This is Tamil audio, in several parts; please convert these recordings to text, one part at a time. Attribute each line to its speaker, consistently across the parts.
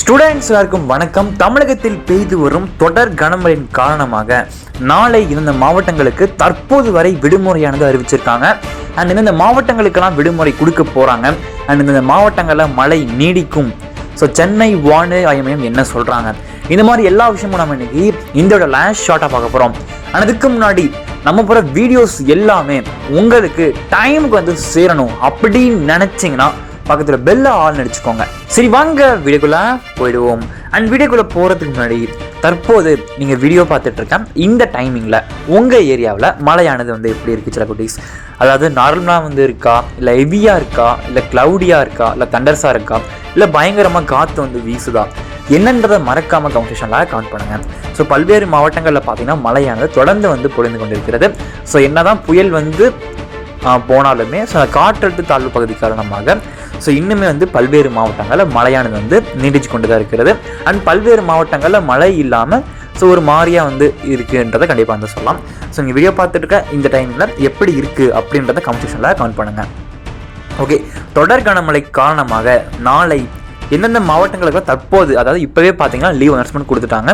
Speaker 1: ஸ்டூடெண்ட்ஸ் எல்லாருக்கும் வணக்கம். தமிழகத்தில் பெய்து வரும் தொடர் கனமழையின் காரணமாக நாளை இந்தந்த மாவட்டங்களுக்கு தற்போது வரை விடுமுறையானது அறிவிச்சிருக்காங்க. அண்ட் இந்தந்த மாவட்டங்களுக்கெல்லாம் விடுமுறை கொடுக்க போகிறாங்க அண்ட் இந்த மாவட்டங்களில் மழை நீடிக்கும். ஸோ சென்னை வானிலை ஆய்வு மையம் என்ன சொல்கிறாங்க இந்த மாதிரி எல்லா விஷயமும் நம்ம இன்னைக்கு இந்தியோட லாஸ்ட் ஷார்ட்டாக பார்க்க போகிறோம் ஆனால் அதுக்கு முன்னாடி நம்ம போகிற வீடியோஸ் எல்லாமே உங்களுக்கு டைமுக்கு வந்து சேரணும் அப்படின்னு நினச்சிங்கன்னா பக்கத்தில் பெல்ல ஆள் நடிச்சுக்கோங்க சரி வாங்க வீடியோக்குள்ள போயிடுவோம். அண்ட் வீடியோக்குள்ள போகிறதுக்கு முன்னாடி தற்போது நீங்கள் வீடியோ பார்த்துட்டு இருக்கேன் இந்த டைமிங்கில் உங்கள் ஏரியாவில் மழையானது வந்து எப்படி இருக்குது சில குட்டீஸ்? அதாவது நார்மலாக வந்து இருக்கா? இல்லை ஹெவியாக இருக்கா? இல்லை க்ளவுடியாக இருக்கா? இல்லை தண்டர்ஸாக இருக்கா? இல்லை பயங்கரமாக காற்று வந்து வீசுதா? என்னன்றதை மறக்காமல் கவுண்டேஷனில் கவுண்ட் பண்ணுங்கள் ஸோ பல்வேறு மாவட்டங்களில் பார்த்தீங்கன்னா மழையானது தொடர்ந்து வந்து பொழிந்து கொண்டிருக்கிறது. ஸோ என்ன தான் புயல் வந்து போனாலுமே ஸோ காற்றழுத்த தாழ்வு பகுதி காரணமாக ஸோ இன்னுமே வந்து பல்வேறு மாவட்டங்களில் மழையானது வந்து நீடிச்சு கொண்டு தான் இருக்கிறது. அண்ட் பல்வேறு மாவட்டங்களில் மழை இல்லாமல் ஸோ ஒரு மாதிரியாக வந்து இருக்குன்றதை கண்டிப்பாக வந்து சொல்லலாம். ஸோ நீங்கள் வீடியோ பார்த்துட்டு இருக்க இந்த டைமில் எப்படி இருக்குது அப்படின்றத கமெண்ட் கவுண்ட் பண்ணுங்கள் ஓகே தொடர் கனமழை காரணமாக நாளை எந்தெந்த மாவட்டங்களுக்கு தற்போது அதாவது இப்போவே பார்த்தீங்கன்னா லீவ் அனௌன்ஸ்மெண்ட் கொடுத்துட்டாங்க.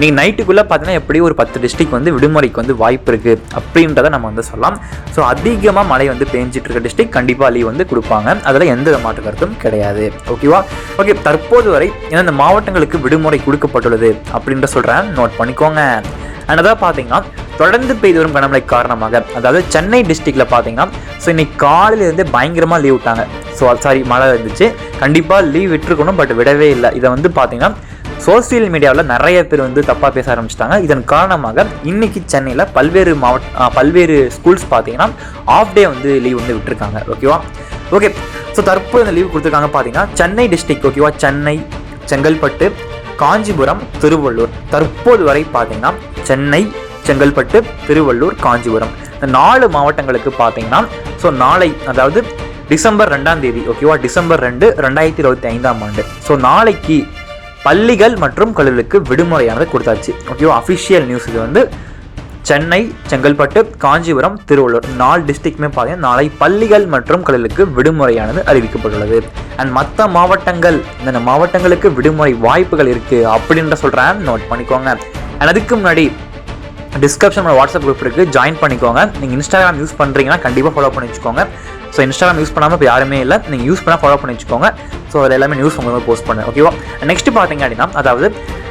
Speaker 1: நீங்கள் நைட்டுக்குள்ளே பார்த்தீங்கன்னா எப்படி ஒரு பத்து டிஸ்ட்ரிக் வந்து விடுமுறைக்கு வந்து வாய்ப்பு இருக்குது அப்படின்றத நம்ம வந்து சொல்லலாம். ஸோ அதிகமாக மழை வந்து பேஞ்சிட்டு இருக்க டிஸ்ட்ரிக் கண்டிப்பாக லீவ் வந்து கொடுப்பாங்க. அதில் எந்த மாற்று கருத்தும் கிடையாது. ஓகேவா ஓகே தற்போது வரை எந்தெந்த மாவட்டங்களுக்கு விடுமுறை கொடுக்கப்பட்டுள்ளது அப்படின்ற சொல்கிறேன் நோட் பண்ணிக்கோங்க. அண்ட் அதான் பார்த்தீங்கன்னா தொடர்ந்து பெய்து வரும் கனமழை காரணமாக அதாவது சென்னை டிஸ்ட்ரிக்டில் பார்த்தீங்கன்னா ஸோ இன்னைக்கு காலையிலேருந்து பயங்கரமாக லீவ் விட்டாங்க. ஸோ சாரி மழை இருந்துச்சு. கண்டிப்பாக லீவ் விட்டுருக்கணும் பட் விடவே இல்லை. இதை வந்து பார்த்தீங்கன்னா சோசியல் மீடியாவில் நிறைய பேர் வந்து தப்பாக பேச ஆரம்பிச்சிட்டாங்க. இதன் காரணமாக இன்றைக்கி சென்னையில் பல்வேறு மாவட்ட பல்வேறு ஸ்கூல்ஸ் பார்த்தீங்கன்னா ஆஃப் டே வந்து லீவ் வந்து விட்டுருக்காங்க. ஓகேவா ஓகே ஸோ தற்போது இந்த லீவ் கொடுத்துருக்காங்க பார்த்தீங்கன்னா சென்னை டிஸ்ட்ரிக்ட் ஓகேவா சென்னை செங்கல்பட்டு காஞ்சிபுரம் திருவள்ளூர். தற்போது வரை பார்த்தீங்கன்னா சென்னை செங்கல்பட்டு திருவள்ளூர் காஞ்சிபுரம். இந்த நாலு மாவட்டங்களுக்கு பார்த்தீங்கன்னா ஸோ நாளை அதாவது டிசம்பர் ரெண்டாம் தேதி ஓகேவா டிசம்பர் ரெண்டு ரெண்டாயிரத்தி இருபத்தி ஐந்தாம் ஆண்டு. ஸோ நாளைக்கு பள்ளிகள் மற்றும் கல்லூரிகளுக்கு விடுமுறையானது கொடுத்தாச்சு ஓகேவா அஃபிஷியல் நியூஸ் இது வந்து சென்னை செங்கல்பட்டு காஞ்சிபுரம் திருவள்ளூர் நாலு டிஸ்ட்ரிக்ட்மே பார்த்தீங்கன்னா நாளை பள்ளிகள் மற்றும் கல்லூரிகளுக்கு விடுமுறையானது அறிவிக்கப்பட்டுள்ளது. அண்ட் மற்ற மாவட்டங்கள் இந்த மாவட்டங்களுக்கு விடுமுறை வாய்ப்புகள் இருக்குது அப்படின்ற சொல்கிறேன் நோட் பண்ணிக்கோங்க. அண்ட் அதுக்கு முன்னாடி டிஸ்கிரிப்ஷன் வாட்ஸ்அப் குரூப் இருக்குது ஜாயின் பண்ணிக்கோங்க. நீங்கள் இன்ஸ்டாகிராம் யூஸ் பண்ணுறீங்கன்னா கண்டிப்பாக ஃபாலோ பண்ணி வச்சுக்கோங்க. ஸோ இன்ஸ்டாகிராம் யூஸ் பண்ணாமல் இப்போ யாருமே இல்லை. நீங்கள் யூஸ் பண்ணால் ஃபாலோ பண்ணி வச்சுக்கோங்க. ஸோ அதில் எல்லாமே நியூஸ் உங்களுக்கு போஸ்ட் பண்ணேன் ஓகேவா நெக்ஸ்ட் பார்த்தீங்க அப்படின்னா அதாவது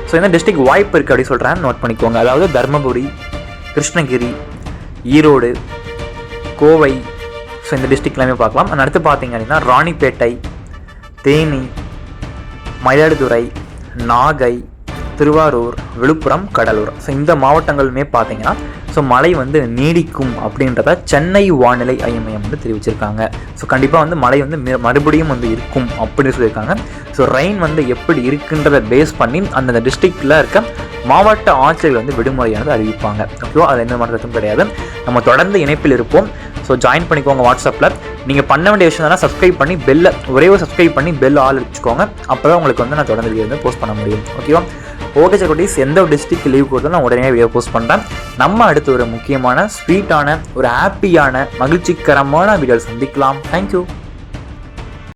Speaker 1: ஸோ இந்த டிஸ்ட்ரிக் வாய்ப்பு இருக்குது அப்படின்னு சொல்கிறேன் நோட் பண்ணிக்கோங்க. அதாவது தர்மபுரி கிருஷ்ணகிரி ஈரோடு கோவை ஸோ இந்த டிஸ்ட்ரிக் எல்லாமே பார்க்கலாம். அடுத்து பார்த்தீங்க அப்படின்னா ராணிப்பேட்டை தேனி மயிலாடுதுறை நாகை திருவாரூர் விழுப்புரம் கடலூர். ஸோ இந்த மாவட்டங்களுமே பார்த்தீங்கன்னா ஸோ மழை வந்து நீடிக்கும் அப்படின்றத சென்னை வானிலை ஆய்வு மையம் வந்து தெரிவிச்சிருக்காங்க. ஸோ கண்டிப்பாக வந்து மழை வந்து மறுபடியும் வந்து இருக்கும் அப்படின்னு சொல்லியிருக்காங்க. ஸோ ரெயின் வந்து எப்படி இருக்குன்றத பேஸ் பண்ணி அந்தந்த டிஸ்ட்ரிக்டில் இருக்க மாவட்ட ஆட்சியர்கள் வந்து விடுமுறையானது அறிவிப்பாங்க. ஓகேவா அது எந்த மாற்றத்தும் கிடையாது. நம்ம தொடர்ந்து இணைப்பில் இருப்போம். ஸோ ஜாயின் பண்ணிக்கோங்க வாட்ஸ்அப்பில் நீங்கள் பண்ண வேண்டிய விஷயம் தானே சப்ஸ்கிரைப் பண்ணி பெல்லை ஒரே ஒரு சப்ஸ்கிரைப் பண்ணி பெல் ஆள் வச்சுக்கோங்க. அப்போ தான் உங்களுக்கு வந்து நான் தொடர்ந்து வீடியோ வந்து போஸ்ட் பண்ண முடியும். ஓகேவா ஓகே குட்டீஸ் எந்த ஒரு டிஸ்ட்ரிக்ட் லீவ் கொடுத்தாலும் நான் உடனே வீடியோ போஸ்ட் பண்ணுறேன் நம்ம அடுத்து ஒரு முக்கியமான ஸ்வீட்டான ஒரு ஹாப்பியான மகிழ்ச்சிகரமான வீடியோ சந்திக்கலாம். தேங்க்யூ